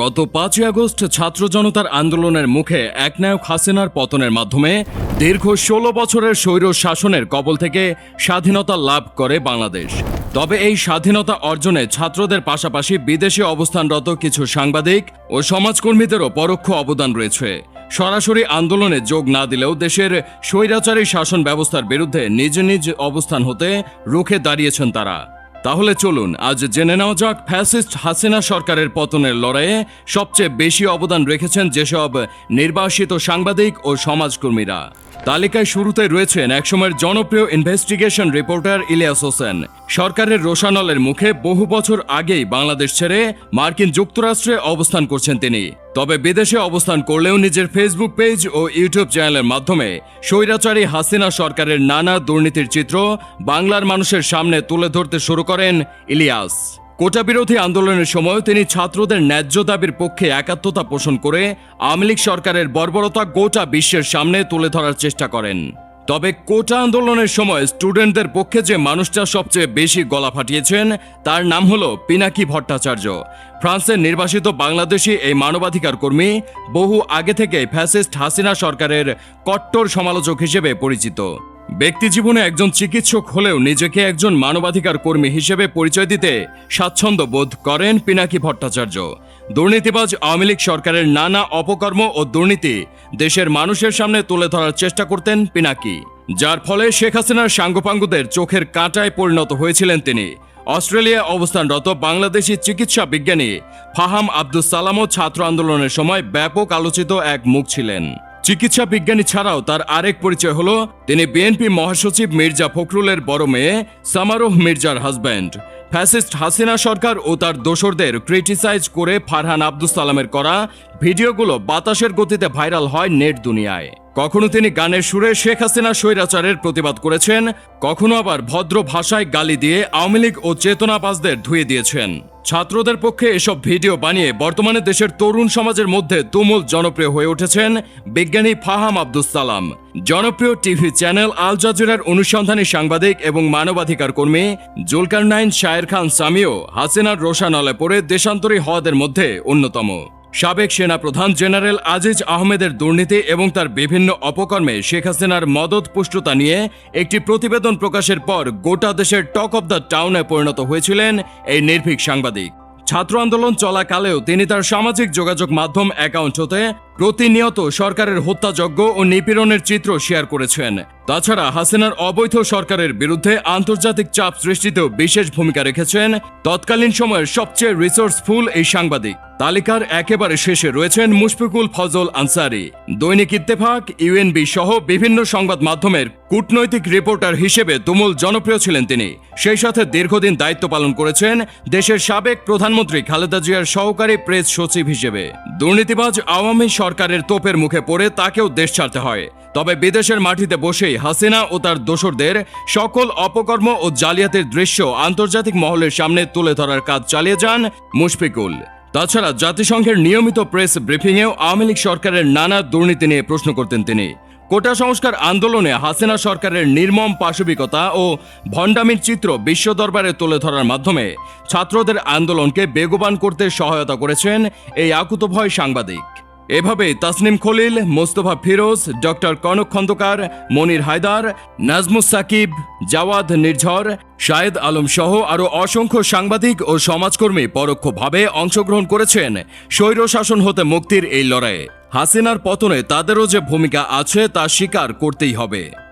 গত পাঁচই আগস্ট ছাত্র জনতার আন্দোলনের মুখে একনায়ক হাসিনার পতনের মাধ্যমে দীর্ঘ ষোলো বছরের স্বৈর শাসনের কবল থেকে স্বাধীনতা লাভ করে বাংলাদেশ। তবে এই স্বাধীনতা অর্জনে ছাত্রদের পাশাপাশি বিদেশে অবস্থানরত কিছু সাংবাদিক ও সমাজকর্মীদেরও পরোক্ষ অবদান রয়েছে। সরাসরি আন্দোলনে যোগ না দিলেও দেশের স্বৈরাচারী শাসন ব্যবস্থার বিরুদ্ধে নিজ নিজ অবস্থান হতে রুখে দাঁড়িয়েছেন তারা। তাহলে চলুন, আজ জেনে নেওয়া যাক ফ্যাসিস্ট হাসিনা সরকারের পতনের লড়াইয়ে সবচেয়ে বেশি অবদান রেখেছেন যেসব নির্বাসিত সাংবাদিক ও সমাজকর্মীরা। তালিকায় শুরুতে রয়েছেন একসময়ের জনপ্রিয় ইনভেস্টিগেশন রিপোর্টার ইলিয়াস হোসেন। সরকারের রোশানলের মুখে বহু বছর আগেই বাংলাদেশ ছেড়ে মার্কিন যুক্তরাষ্ট্রে অবস্থান করছেন তিনি। তবে বিদেশে অবস্থান করলেও নিজের ফেসবুক পেজ ও ইউটিউব চ্যানেলের মাধ্যমে স্বৈরাচারী হাসিনা সরকারের নানা দুর্নীতির চিত্র বাংলার মানুষের সামনে তুলে ধরতে শুরু করেন ইলিয়াস। কোটা বিরোধী আন্দোলনের সময় তিনি ছাত্রদের ন্যায্য দাবির পক্ষে একাত্মতা পোষণ করে আওয়ামী লীগ সরকারের বর্বরতা গোটা বিশ্বের সামনে তুলে ধরার চেষ্টা করেন। তবে কোটা আন্দোলনের সময় স্টুডেন্টদের পক্ষে যে মানুষটা সবচেয়ে বেশি গলা ফাটিয়েছেন, তার নাম হলো পিনাকি ভট্টাচার্য। ফ্রান্সের নির্বাসিত বাংলাদেশি এই মানবাধিকার কর্মী বহু আগে থেকে ফ্যাসিস্ট হাসিনা সরকারের কট্টর সমালোচক হিসেবে পরিচিত। ব্যক্তি জীবনে একজন চিকিৎসক হলেও নিজেকে একজন মানবাধিকার কর্মী হিসেবে পরিচয় দিতে স্বাচ্ছন্দ্য বোধ করেন পিনাকি ভট্টাচার্য। দুর্নীতিবাজ আওয়ামী লীগ সরকারের নানা অপকর্ম ও দুর্নীতি দেশের মানুষের সামনে তুলে ধরার চেষ্টা করতেন পিনাকি। যার ফলে শেখ হাসিনার সাঙ্গপাঙ্গদের চোখের কাঁটায় পরিণত হয়েছিলেন তিনি। অস্ট্রেলিয়া অবস্থানরত বাংলাদেশি চিকিৎসা বিজ্ঞানী ফাহাম আব্দুস সালামও ছাত্র আন্দোলনের সময় ব্যাপক আলোচিত এক মুখ ছিলেন। চিকিৎসা বিজ্ঞানী ছাড়াও তার আরেক পরিচয় হলো, তিনি বিএনপি মহাসচিব মির্জা ফখরুলের বড় মেয়ে সামারোহ মির্জার হাজব্যান্ড ফ্যাসিস্ট হাসিনা সরকার ও তার দোসরদের ক্রিটিসাইজ করে ফারহান আব্দুল সালামের করা ভিডিওগুলো বাতাসের গতিতে ভাইরাল হয় নেট দুনিয়ায়। কখনো তিনি গানের সুরে শেখ হাসিনা স্বৈরাচারের প্রতিবাদ করেছেন, কখনো আবার ভদ্র ভাষায় গালি দিয়ে আওয়ামী লীগ ও চেতনাবাজদের ধুয়ে দিয়েছেন। ছাত্রদের পক্ষে এসব ভিডিও বানিয়ে বর্তমানে দেশের তরুণ সমাজের মধ্যে তুমুল জনপ্রিয় হয়ে উঠেছেন বিজ্ঞানী ফাহাম আব্দুস সালাম। জনপ্রিয় টিভি চ্যানেল আল জাজিরার অনুসন্ধানী সাংবাদিক এবং মানবাধিকার কর্মী জুলকার নাইন শায়ের খান সামিও হাসিনার রোশানলে পড়ে দেশান্তরী হওয়াদের মধ্যে অন্যতম। সাবেক সেনা প্রধান জেনারেল আজিজ আহমেদের দুর্নীতি এবং তার বিভিন্ন অপকর্মে শেখ হাসিনার মদত পুষ্টতা নিয়ে একটি প্রতিবেদন প্রকাশের পর গোটা দেশের টক অব দ্য টাউনে পরিণত হয়েছিলেন এই নির্ভীক সাংবাদিক। ছাত্র আন্দোলন চলাকালেও তিনি তার সামাজিক যোগাযোগ মাধ্যম অ্যাকাউন্ট হতে প্রতিনিয়ত সরকারের হত্যাযজ্ঞ ও নিপীড়নের চিত্র শেয়ার করেছেন। তাছাড়া হাসিনার অবৈধ সরকারের বিরুদ্ধে আন্তর্জাতিক চাপ সৃষ্টিতেও বিশেষ ভূমিকা রেখেছেন তৎকালীন সময়ের সবচেয়ে রিসোর্সফুল এই সাংবাদিক। তালিকার একেবারে শেষে রয়েছেন মুশফিকুল ফজল আনসারি। দৈনিক ইত্তেফাক, ইউএনবি সহ বিভিন্ন সংবাদ মাধ্যমের কূটনৈতিক রিপোর্টার হিসেবে তুমুল জনপ্রিয় ছিলেন তিনি। সেই সাথে দীর্ঘদিন দায়িত্ব পালন করেছেন দেশের সাবেক প্রধানমন্ত্রী খালেদা জিয়ার সহকারী প্রেস সচিব হিসেবে। দুর্নীতিবাজ আওয়ামী সরকারের তোপের মুখে পড়ে তাকেও দেশ ছাড়তে হয়। তবে বিদেশের মাটিতে বসেই হাসিনা ও তার দোসরদের সকল অপকর্ম ও জালিয়াতির দৃশ্য আন্তর্জাতিক মহলের সামনে তুলে ধরার কাজ চালিয়ে যান মুশফিকুল। তাছাড়া জাতিসংঘের নিয়মিত প্রেস ব্রিফিংয়েও আওয়ামী লীগ সরকারের নানা দুর্নীতি নিয়ে প্রশ্ন করতেন তিনি। কোটা সংস্কার আন্দোলনে হাসিনা সরকারের নির্মম পাশবিকতা ও ভণ্ডামির চিত্র বিশ্ব দরবারে তুলে ধরার মাধ্যমে ছাত্রদের আন্দোলনকে বেগবান করতে সহায়তা করেছেন এই আকুতভয় সাংবাদিক। এভাবে তাসনিম খলিল, মোস্তফা ফিরোজ, ডক্টর কনক খন্দকার, মনির হায়দার, নাজমুস সাকিব, জাওয়াদ নির্ঝর শায়েদ আলম সহ আরও অসংখ্য সাংবাদিক ও সমাজকর্মী পরোক্ষভাবে অংশগ্রহণ করেছেন। স্বৈর শাসন হতে মুক্তির এই লড়াইয়ে হাসিনার পতনে তাদেরও যে ভূমিকা আছে তা স্বীকার করতেই হবে।